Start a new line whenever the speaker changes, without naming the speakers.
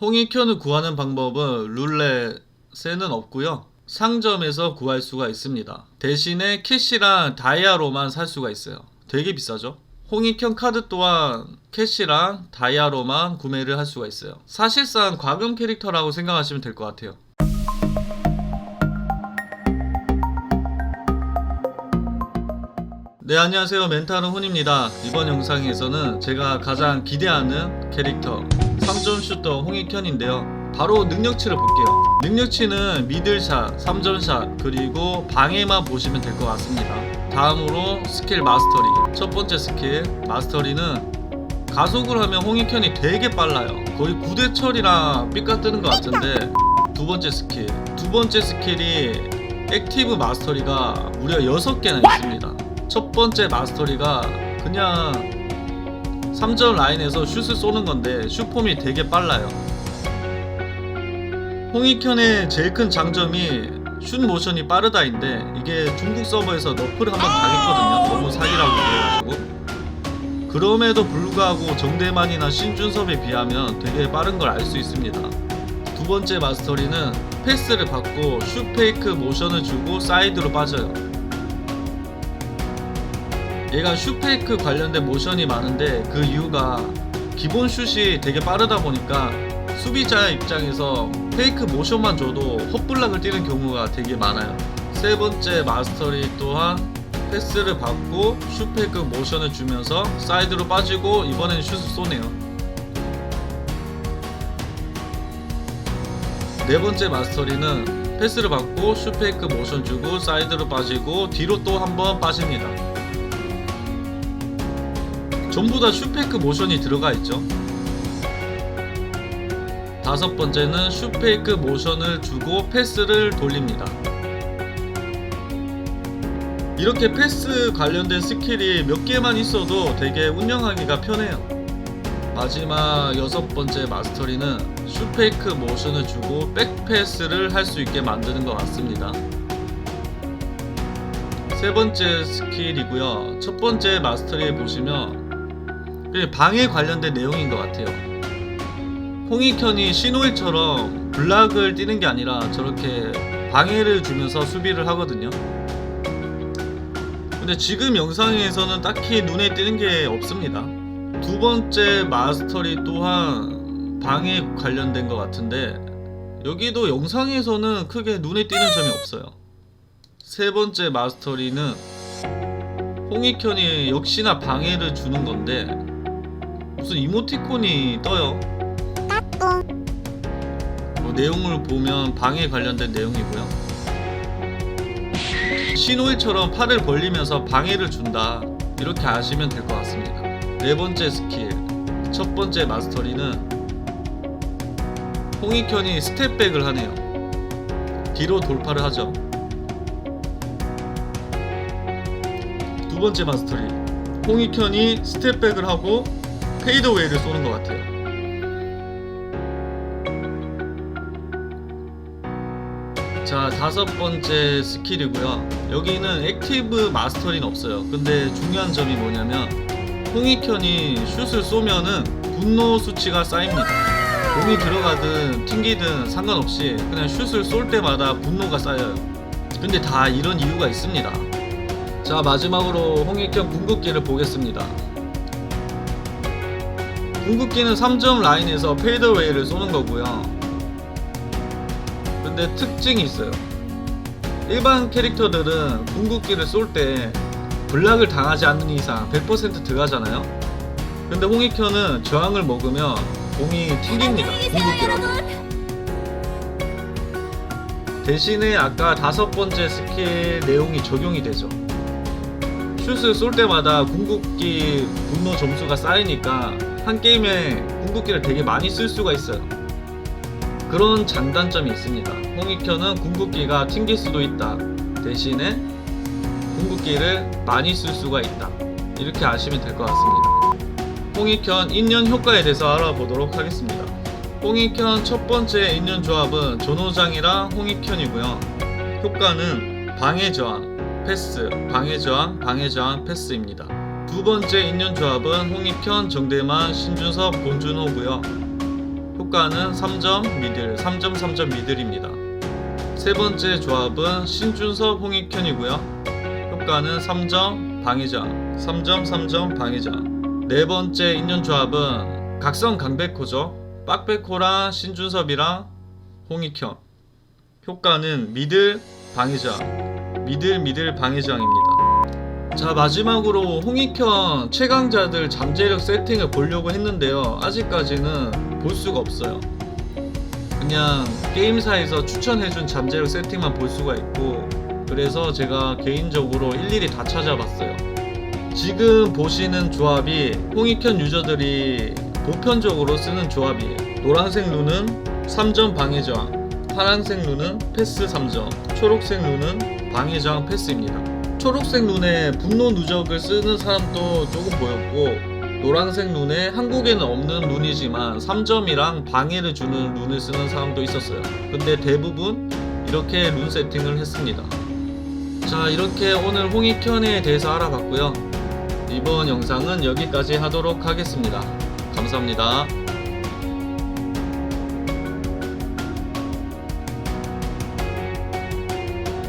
홍익현을 구하는 방법은 룰렛에는 없고요. 상점에서 구할 수가 있습니다. 대신에 캐시랑 다이아로만 살 수가 있어요. 되게 비싸죠? 홍익현 카드 또한 캐시랑 다이아로만 구매를 할 수가 있어요. 사실상 과금 캐릭터라고 생각하시면 될 것 같아요. 네 안녕하세요 멘탈은 혼입니다 이번 영상에서는 제가 가장 기대하는 캐릭터 3점 슈터 홍익현인데요. 바로 능력치를 볼게요. 능력치는 미들샷, 3점샷 그리고 방해만 보시면 될 것 같습니다. 다음으로 스킬 마스터리. 첫 번째 스킬 마스터리는 가속을 하면 홍익현이 되게 빨라요. 거의 구대철이랑 삐까 뜨는 것 같은데 두 번째 스킬. 두 번째 스킬이 액티브 마스터리가 무려 6개나 있습니다. 첫 번째 마스터리가 그냥 3점 라인에서 슛을 쏘는 건데 슛폼이 되게 빨라요. 홍익현의 제일 큰 장점이 슛 모션이 빠르다인데 이게 중국 서버에서 너프를 한번 당했거든요. 너무 사기라고 그래가지고. 그럼에도 불구하고 정대만이나 신준섭에 비하면 되게 빠른 걸 알 수 있습니다. 두 번째 마스터리는 패스를 받고 슛 페이크 모션을 주고 사이드로 빠져요. 얘가 슈페이크 관련된 모션이 많은데 그 이유가 기본 슛이 되게 빠르다 보니까 수비자 입장에서 페이크 모션만 줘도 헛블락을 뛰는 경우가 되게 많아요. 세 번째 마스터리 또한 패스를 받고 슈페이크 모션을 주면서 사이드로 빠지고 이번엔 슛을 쏘네요. 네 번째 마스터리는 패스를 받고 슈페이크 모션 주고 사이드로 빠지고 뒤로 또 한번 빠집니다. 전부 다 슈페이크 모션이 들어가 있죠. 다섯 번째는 슈페이크 모션을 주고 패스를 돌립니다. 이렇게 패스 관련된 스킬이 몇 개만 있어도 되게 운영하기가 편해요. 마지막 여섯 번째 마스터리는 슈페이크 모션을 주고 백패스를 할 수 있게 만드는 것 같습니다. 세 번째 스킬이고요. 첫 번째 마스터리 보시면 방에 관련된 내용인 것 같아요. 홍익현이 신호일처럼 블락을 뛰는 게 아니라 저렇게 방해를 주면서 수비를 하거든요. 근데 지금 영상에서는 딱히 눈에 띄는 게 없습니다. 두 번째 마스터리 또한 방에 관련된 것 같은데 여기도 영상에서는 크게 눈에 띄는 점이 없어요. 세 번째 마스터리는 홍익현이 역시나 방해를 주는 건데 무슨 이모티콘이 떠요. 뭐 내용을 보면 방에 관련된 내용이고요. 신호일처럼 팔을 벌리면서 방해를 준다. 이렇게 아시면 될 것 같습니다. 네 번째 스킬. 첫 번째 마스터리는 홍익현이 스텝백을 하네요. 뒤로 돌파를 하죠. 두 번째 마스터리. 홍익현이 스텝백을 하고 페이드웨이를 쏘는 것 같아요. 자, 다섯 번째 스킬이고요. 여기는 액티브 마스터리는 없어요. 근데 중요한 점이 뭐냐면 홍익현이 슛을 쏘면은 분노 수치가 쌓입니다. 공이 들어가든 튕기든 상관없이 그냥 슛을 쏠 때마다 분노가 쌓여요. 근데 다 이런 이유가 있습니다. 자, 마지막으로 홍익현 궁극기를 보겠습니다. 궁극기는 3점 라인에서 페이더웨이를 쏘는 거고요. 근데 특징이 있어요. 일반 캐릭터들은 궁극기를 쏠 때 블락을 당하지 않는 이상 100% 들어가잖아요. 근데 홍익현은 저항을 먹으면 공이 튕깁니다. 궁극기라고. 대신에 아까 다섯 번째 스킬 내용이 적용이 되죠. 슛을 쏠 때마다 궁극기 분노 점수가 쌓이니까 한 게임에 궁극기를 되게 많이 쓸 수가 있어요. 그런 장단점이 있습니다. 홍익현은 궁극기가 튕길 수도 있다. 대신에 궁극기를 많이 쓸 수가 있다. 이렇게 아시면 될 것 같습니다. 홍익현 인연 효과에 대해서 알아보도록 하겠습니다. 홍익현 첫 번째 인연 조합은 전호장이랑 홍익현이고요. 효과는 방해 저항, 패스, 방해 저항, 방해 저항, 패스입니다. 두 번째 인연 조합은 홍익현, 정대만, 신준섭, 본준호고요. 효과는 3점 미들 3점 3점 미들입니다. 세 번째 조합은 신준섭 홍익현이고요. 효과는 3점 방해장 3점 3점 방해장 네 번째 인연 조합은 각성 강백호죠. 빡백호랑 신준섭이랑 홍익현. 효과는 미들 방해장 미들 미들 방해장입니다. 자 마지막으로 홍익현 최강자들 잠재력 세팅을 보려고 했는데요. 아직까지는 볼 수가 없어요. 그냥 게임사에서 추천해준 잠재력 세팅만 볼 수가 있고 그래서 제가 개인적으로 일일이 다 찾아봤어요. 지금 보시는 조합이 홍익현 유저들이 보편적으로 쓰는 조합이에요. 노란색 룬은 3점 방해 저항 파란색 룬은 패스 3점 초록색 룬은 방해저항 패스입니다. 초록색 룬에 분노 누적을 쓰는 사람도 조금 보였고 노란색 룬에 한국에는 없는 룬이지만 3점이랑 방해를 주는 룬을 쓰는 사람도 있었어요. 근데 대부분 이렇게 룬 세팅을 했습니다. 자 이렇게 오늘 홍익현에 대해서 알아봤고요. 이번 영상은 여기까지 하도록 하겠습니다. 감사합니다